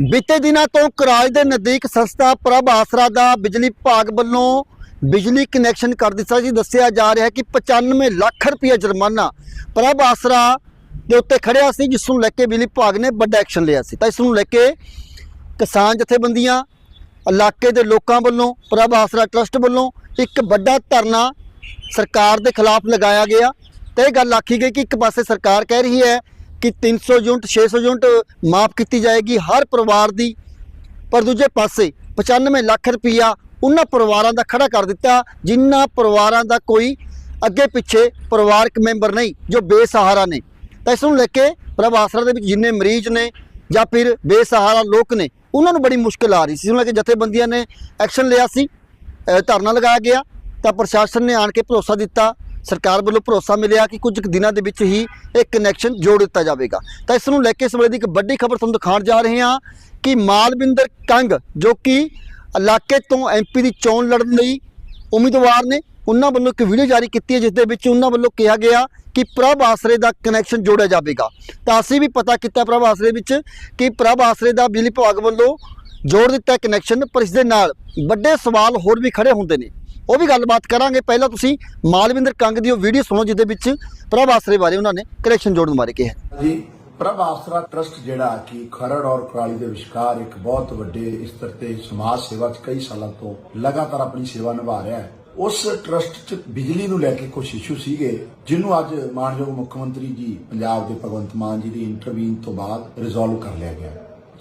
ਬੀਤੇ ਦਿਨਾਂ ਤੋਂ ਕਰਾਜ ਦੇ ਨਜ਼ਦੀਕ ਸੰਸਥਾ ਪ੍ਰਭ ਆਸਰਾ ਦਾ ਬਿਜਲੀ ਵਿਭਾਗ ਵੱਲੋਂ ਬਿਜਲੀ ਕਨੈਕਸ਼ਨ ਕਰ ਦਿੱਤਾ ਜੀ ਦੱਸਿਆ ਜਾ ਰਿਹਾ ਹੈ ਕਿ 95 ਲੱਖ ਰੁਪਏ ਜੁਰਮਾਨਾ ਪ੍ਰਭ ਆਸਰਾ ਦੇ ਉੱਤੇ ਖੜਿਆ ਸੀ, ਜਿਸ ਨੂੰ ਲੈ ਕੇ ਬਿਜਲੀ ਵਿਭਾਗ ਨੇ ਵੱਡਾ ਐਕਸ਼ਨ ਲਿਆ ਸੀ। ਤਾਂ ਇਸ ਨੂੰ ਲੈ ਕੇ ਕਿਸਾਨ ਜਥੇਬੰਦੀਆਂ, ਇਲਾਕੇ ਦੇ ਲੋਕਾਂ ਵੱਲੋਂ, ਪ੍ਰਭ ਆਸਰਾ ਟਰਸਟ ਵੱਲੋਂ ਇੱਕ ਵੱਡਾ ਧਰਨਾ ਸਰਕਾਰ ਦੇ ਖਿਲਾਫ ਲਗਾਇਆ ਗਿਆ। ਤੇ ਇਹ ਗੱਲ ਆਖੀ ਗਈ ਕਿ ਇੱਕ ਪਾਸੇ ਸਰਕਾਰ ਕਹਿ ਰਹੀ ਹੈ ਕਿ 300 ਯੂਨਿਟ 600 ਯੂਨਿਟ ਮਾਫ ਕੀਤੀ ਜਾਏਗੀ ਹਰ ਪਰਿਵਾਰ ਦੀ। ਪਰ ਦੂਜੇ ਪਾਸੇ 95 ਲੱਖ ਰੁਪਈਆ ਉਹਨਾਂ ਪਰਿਵਾਰਾਂ ਦਾ ਖੜਾ ਕਰ ਦਿੱਤਾ, ਜਿਨ੍ਹਾਂ ਪਰਿਵਾਰਾਂ ਦਾ ਕੋਈ ਅੱਗੇ ਪਿੱਛੇ ਪਰਿਵਾਰਕ ਮੈਂਬਰ ਨਹੀਂ, ਜੋ ਬੇਸਹਾਰਾ ਨੇ। ਤਾਂ ਇਸ ਨੂੰ ਲੈ ਕੇ ਪ੍ਰਭ ਆਸਰਾ ਦੇ ਵਿੱਚ ਜਿੰਨੇ ਮਰੀਜ਼ ਨੇ ਜਾਂ ਫਿਰ ਬੇਸਹਾਰਾ ਲੋਕ ਨੇ, ਉਹਨਾਂ ਨੂੰ ਬੜੀ ਮੁਸ਼ਕਲ ਆ ਰਹੀ ਸੀ। ਇਸ ਲੈ ਕੇ ਜਥੇਬੰਦੀਆਂ ਨੇ ਐਕਸ਼ਨ ਲਿਆ ਸੀ ਧਰਨਾ ਲਗਾਇਆ ਗਿਆ, ਤਾਂ ਪ੍ਰਸ਼ਾਸਨ ਨੇ ਆਣ ਕੇ ਭਰੋਸਾ ਦਿੱਤਾ। ਸਰਕਾਰ ਵੱਲੋਂ ਭਰੋਸਾ ਮਿਲਿਆ ਕਿ ਕੁਝ ਕੁ ਦਿਨਾਂ ਦੇ ਵਿੱਚ ਹੀ ਇਹ ਕਨੈਕਸ਼ਨ ਜੋੜ ਦਿੱਤਾ ਜਾਵੇਗਾ। ਤਾਂ ਇਸ ਨੂੰ ਲੈ ਕੇ ਇਸ ਵੇਲੇ ਦੀ ਇੱਕ ਵੱਡੀ ਖਬਰ ਤੁਹਾਨੂੰ ਦਿਖਾਉਣ ਜਾ ਰਹੇ ਹਾਂ ਕਿ ਮਾਲਵਿੰਦਰ ਕੰਗ, ਜੋ ਕਿ ਇਲਾਕੇ ਤੋਂ ਐਮਪੀ ਦੀ ਚੋਣ ਲੜਨ ਲਈ ਉਮੀਦਵਾਰ ਨੇ, ਉਹਨਾਂ ਵੱਲੋਂ ਇੱਕ ਵੀਡੀਓ ਜਾਰੀ ਕੀਤੀ ਹੈ, ਜਿਸ ਦੇ ਵਿੱਚ ਉਹਨਾਂ ਵੱਲੋਂ ਕਿਹਾ ਗਿਆ ਕਿ ਪ੍ਰਭ ਆਸਰੇ ਦਾ ਕਨੈਕਸ਼ਨ ਜੋੜਿਆ ਜਾਵੇਗਾ। ਤਾਂ ਅਸੀਂ ਵੀ ਪਤਾ ਕੀਤਾ ਪ੍ਰਭ ਆਸਰੇ ਵਿੱਚ ਕਿ ਪ੍ਰਭ ਆਸਰੇ ਦਾ ਬਿਜਲੀ ਵਿਭਾਗ ਵੱਲੋਂ ਜੋੜ ਦਿੱਤਾ ਕਨੈਕਸ਼ਨ ਪਰ ਇਸ ਦੇ ਨਾਲ ਵੱਡੇ ਸਵਾਲ ਹੋਰ ਵੀ ਖੜੇ ਹੁੰਦੇ ਨੇ। ਉਹ ਵੀ ਗੱਲਬਾਤ ਕਰਾਂਗੇ। ਪਹਿਲਾਂ ਤੁਸੀਂ ਮਾਲਵਿੰਦਰ ਕੰਗ ਦੀ ਉਹ ਵੀਡੀਓ ਸੁਣੋ, ਜਿਹਦੇ ਵਿੱਚ ਪ੍ਰਭ ਆਸਰੇ ਬਾਰੇ ਉਹਨਾਂ ਨੇ ਕਨੈਕਸ਼ਨ ਜੋੜਨ ਬਾਰੇ ਕਿਹਾ। ਜੀ ਪ੍ਰਭ ਆਸਰਾ ਟਰਸਟ ਜਿਹੜਾ ਕਿ ਖਰੜ ਔਰ ਕੁਰਾਲੀ ਦੇ ਵਿਚਕਾਰ ਇੱਕ ਬਹੁਤ ਵੱਡੇ ਸਤਰ ਤੇ ਸਮਾਜ ਸੇਵਾ 'ਚ ਕਈ ਸਾਲਾਂ ਤੋਂ ਲਗਾਤਾਰ ਆਪਣੀ ਸੇਵਾ ਨਿਭਾ ਰਿਹਾ ਹੈ। ਉਸ ਟਰਸਟ 'ਚ ਬਿਜਲੀ ਨੂੰ ਲੈ ਕੇ ਕੁਝ ਇਸ਼ੂ ਸੀਗੇ, ਜਿਹਨੂੰ ਅੱਜ ਮਾਨਯੋਗ ਮੁੱਖ ਮੰਤਰੀ ਜੀ, ਪੰਜਾਬ ਦੇ ਭਗਵੰਤ ਮਾਨ ਜੀ ਦੀ ਇੰਟਰਵੀਨ ਤੋਂ ਬਾਅਦ ਰਿਜ਼ੋਲਵ ਕਰ ਲਿਆ ਗਿਆ।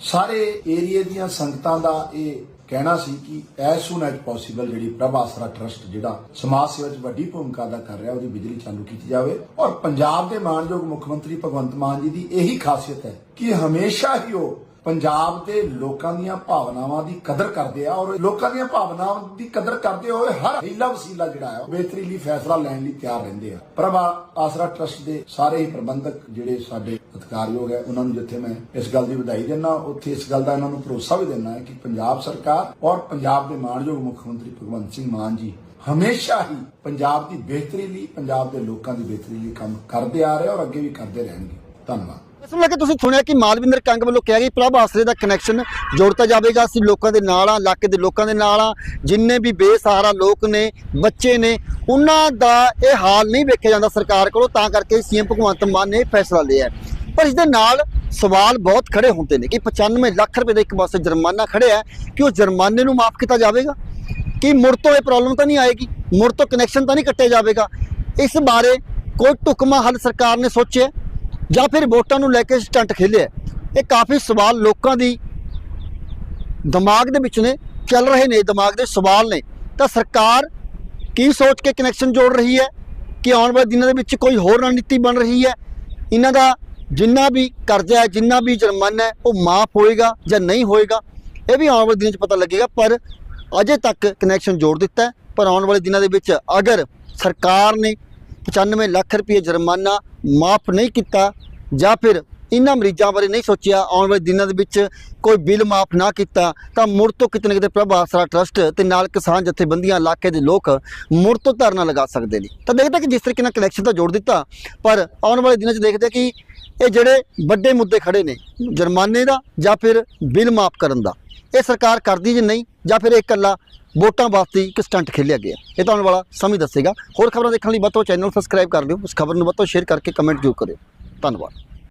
ਸਾਰੇ ਏਰੀਏ ਦੀਆਂ ਸੰਗਤਾਂ ਦਾ ਇਹ ਕਹਿਣਾ ਸੀ ਕਿ ਐਸ ਸੂਨ ਐਜ ਪੋਸੀਬਲ ਜਿਹੜੀ ਪ੍ਰਭ ਆਸਰਾ ਟਰਸਟ ਜਿਹੜਾ ਸਮਾਜ ਸੇਵਾ 'ਚ ਵੱਡੀ ਭੂਮਿਕਾ ਅਦਾ ਕਰ ਰਿਹਾ, ਉਹਦੀ ਬਿਜਲੀ ਚਾਲੂ ਕੀਤੀ ਜਾਵੇ। ਔਰ ਪੰਜਾਬ ਦੇ ਮਾਨਯੋਗ ਮੁੱਖ ਮੰਤਰੀ ਭਗਵੰਤ ਮਾਨ ਜੀ ਦੀ ਇਹੀ ਖਾਸੀਅਤ ਹੈ ਕਿ ਹਮੇਸ਼ਾ ਹੀ ਉਹ ਪੰਜਾਬ ਦੇ ਲੋਕਾਂ ਦੀਆਂ ਭਾਵਨਾਵਾਂ ਦੀ ਕਦਰ ਕਰਦੇ ਆ ਔਰ ਲੋਕਾਂ ਦੀਆਂ ਭਾਵਨਾਵਾਂ ਦੀ ਕਦਰ ਕਰਦੇ ਹੋਏ ਹਰ ਹੀਲਾ ਵਸੀਲਾ ਜਿਹੜਾ ਹੈ ਬਿਹਤਰੀ ਲਈ ਫੈਸਲਾ ਲੈਣ ਲਈ ਤਿਆਰ ਰਹਿੰਦੇ ਆ। ਪ੍ਰਭ ਆਸਰਾ ਟਰਸਟ ਦੇ ਸਾਰੇ ਹੀ ਪ੍ਰਬੰਧਕ ਜਿਹੜੇ ਸਾਡੇ ਅਧਿਕਾਰਯੋਗ ਹੈ ਉਹਨਾਂ ਨੂੰ ਜਿੱਥੇ ਮੈਂ ਇਸ ਗੱਲ ਦੀ ਵਧਾਈ ਦਿੰਦਾ ਉੱਥੇ ਇਸ ਗੱਲ ਦਾ ਇਹਨਾਂ ਨੂੰ ਭਰੋਸਾ ਵੀ ਦਿੰਦਾ ਹੈ ਕਿ ਪੰਜਾਬ ਸਰਕਾਰ ਔਰ ਪੰਜਾਬ ਦੇ ਮਾਣਯੋਗ ਮੁੱਖ ਮੰਤਰੀ ਭਗਵੰਤ ਸਿੰਘ ਮਾਨ ਜੀ ਹਮੇਸ਼ਾ ਹੀ ਪੰਜਾਬ ਦੀ ਬਿਹਤਰੀ ਲਈ, ਪੰਜਾਬ ਦੇ ਲੋਕਾਂ ਦੀ ਬਿਹਤਰੀ ਲਈ ਕੰਮ ਕਰਦੇ ਆ ਰਹੇ ਔਰ ਅੱਗੇ ਵੀ ਕਰਦੇ ਰਹਿਣਗੇ। ਧੰਨਵਾਦ। ਇਸ ਨੂੰ ਲੈ ਕੇ ਤੁਸੀਂ ਸੁਣਿਆ ਕਿ ਮਾਲਵਿੰਦਰ ਕੰਗ ਵੱਲੋਂ ਕਿਹਾ ਗਿਆ ਕਿ ਪ੍ਰਭ ਆਸਰੇ ਦਾ ਕਨੈਕਸ਼ਨ ਜੋੜਤਾ ਜਾਵੇਗਾ, ਅਸੀਂ ਲੋਕਾਂ ਦੇ ਨਾਲ ਆ ਇਲਾਕੇ ਦੇ ਲੋਕਾਂ ਦੇ ਨਾਲ ਆ ਜਿੰਨੇ ਵੀ ਬੇਸਹਾਰਾ ਲੋਕ ਨੇ, ਬੱਚੇ ਨੇ, ਉਹਨਾਂ ਦਾ ਇਹ ਹਾਲ ਨਹੀਂ ਵੇਖਿਆ ਜਾਂਦਾ ਸਰਕਾਰ ਕੋਲੋਂ, ਤਾਂ ਕਰਕੇ ਸੀਐਮ ਭਗਵੰਤ ਮਾਨ ਨੇ ਫੈਸਲਾ ਲਿਆ ਪਰ ਇਸ ਦੇ ਨਾਲ ਸਵਾਲ ਬਹੁਤ ਖੜੇ ਹੁੰਦੇ ਨੇ ਕਿ 95 ਲੱਖ ਰੁਪਏ ਦਾ ਇੱਕ ਪਾਸੇ ਜੁਰਮਾਨਾ ਖੜਿਆ ਕਿ ਉਹ ਜੁਰਮਾਨੇ ਨੂੰ ਮਾਫ ਕੀਤਾ ਜਾਵੇਗਾ? ਕਿ ਮੁੜ ਤੋਂ ਇਹ ਪ੍ਰੋਬਲਮ ਤਾਂ ਨਹੀਂ ਆਏਗੀ? ਮੁੜ ਤੋਂ ਕਨੈਕਸ਼ਨ ਤਾਂ ਨਹੀਂ ਕੱਟਿਆ ਜਾਵੇਗਾ? ਇਸ ਬਾਰੇ ਕੋਈ ਢੁਕਮਾ ਹੱਲ ਸਰਕਾਰ ਨੇ ਸੋਚਿਆ? ਜਾਂ ਫਿਰ ਵੋਟਾਂ ਨੂੰ ਲੈ ਕੇ ਸਟੰਟ ਖੇਲਿਆ ਹੈ? ਇਹ ਕਾਫੀ ਸਵਾਲ ਲੋਕਾਂ ਦੀ ਦਿਮਾਗ ਦੇ ਵਿੱਚ ਨੇ, ਚੱਲ ਰਹੇ ਨੇ, ਦਿਮਾਗ ਦੇ ਸਵਾਲ ਨੇ। ਤਾਂ ਸਰਕਾਰ ਕੀ ਸੋਚ ਕੇ ਕਨੈਕਸ਼ਨ ਜੋੜ ਰਹੀ ਹੈ? ਕਿ ਆਉਣ ਵਾਲੇ ਦਿਨਾਂ ਦੇ ਵਿੱਚ ਕੋਈ ਹੋਰ ਰਣਨੀਤੀ ਬਣ ਰਹੀ ਹੈ? ਇਹਨਾਂ ਦਾ ਜਿੰਨਾ ਵੀ ਕਰਜ਼ਾ ਹੈ, ਜਿੰਨਾ ਵੀ ਜੁਰਮਾਨਾ ਹੈ, ਉਹ ਮਾਫ ਹੋਏਗਾ ਜਾਂ ਨਹੀਂ ਹੋਏਗਾ? ਇਹ ਵੀ ਆਉਣ ਵਾਲੇ ਦਿਨਾਂ 'ਚ ਪਤਾ ਲੱਗੇਗਾ, ਪਰ ਅਜੇ ਤੱਕ ਕਨੈਕਸ਼ਨ ਜੋੜ ਦਿੱਤਾ ਪਰ ਆਉਣ ਵਾਲੇ ਦਿਨਾਂ ਦੇ ਵਿੱਚ ਅਗਰ ਸਰਕਾਰ ਨੇ 95 ਲੱਖ ਰੁਪਏ ਜੁਰਮਾਨਾ ਮਾਫ ਨਹੀਂ ਕੀਤਾ ਜਾਂ ਫਿਰ ਇਹਨਾਂ ਮਰੀਜ਼ਾਂ ਬਾਰੇ ਨਹੀਂ ਸੋਚਿਆ, ਆਉਣ ਵਾਲੇ ਦਿਨਾਂ ਦੇ ਵਿੱਚ ਕੋਈ ਬਿੱਲ ਮਾਫ ਨਾ ਕੀਤਾ, ਤਾਂ ਮੁੜ ਤੋਂ ਕਿਤੇ ਨਾ ਕਿਤੇ ਪ੍ਰਭ ਆਸਰਾ ਟਰਸਟ ਤੇ ਨਾਲ ਕਿਸਾਨ ਜਥੇਬੰਦੀਆਂ, ਇਲਾਕੇ ਦੇ ਲੋਕ ਮੁੜ ਤੋਂ ਧਰਨਾ ਲਗਾ ਸਕਦੇ ਨੇ। ਤਾਂ ਦੇਖਦੇ ਕਿ ਜਿਸ ਤਰੀਕੇ ਨਾਲ ਕਨੈਕਸ਼ਨ ਤਾਂ ਜੋੜ ਦਿੱਤਾ, ਪਰ ਆਉਣ ਵਾਲੇ ਦਿਨਾਂ 'ਚ ਦੇਖਦੇ ਕਿ ਇਹ ਜਿਹੜੇ ਵੱਡੇ ਮੁੱਦੇ ਖੜੇ ਨੇ, ਜੁਰਮਾਨੇ ਦਾ ਜਾਂ ਫਿਰ ਬਿੱਲ ਮਾਫ ਕਰਨ ਦਾ, ਇਹ ਸਰਕਾਰ ਕਰਦੀ ਜੇ ਨਹੀਂ ਜਾਂ ਫਿਰ ਇਹ ਇਕੱਲਾ ਵੋਟਾਂ ਵਾਸਤੇ ਇੱਕ ਸਟੰਟ ਖੇਲਿਆ ਗਿਆ। ਇਹ ਤਾਂ ਆਉਣ ਵਾਲਾ ਸਮੇਂ ਦੱਸੇਗਾ। ਹੋਰ ਖਬਰਾਂ ਦੇਖਣ ਲਈ ਵੱਧ ਤੋਂ ਚੈਨਲ ਸਬਸਕ੍ਰਾਈਬ ਕਰ ਲਿਓ ਇਸ ਖਬਰ ਨੂੰ ਵੱਧ ਤੋਂ ਸ਼ੇਅਰ ਕਰਕੇ ਕਮੈਂਟ ਜ਼ਰੂਰ ਕਰਿਓ। ਧੰਨਵਾਦ।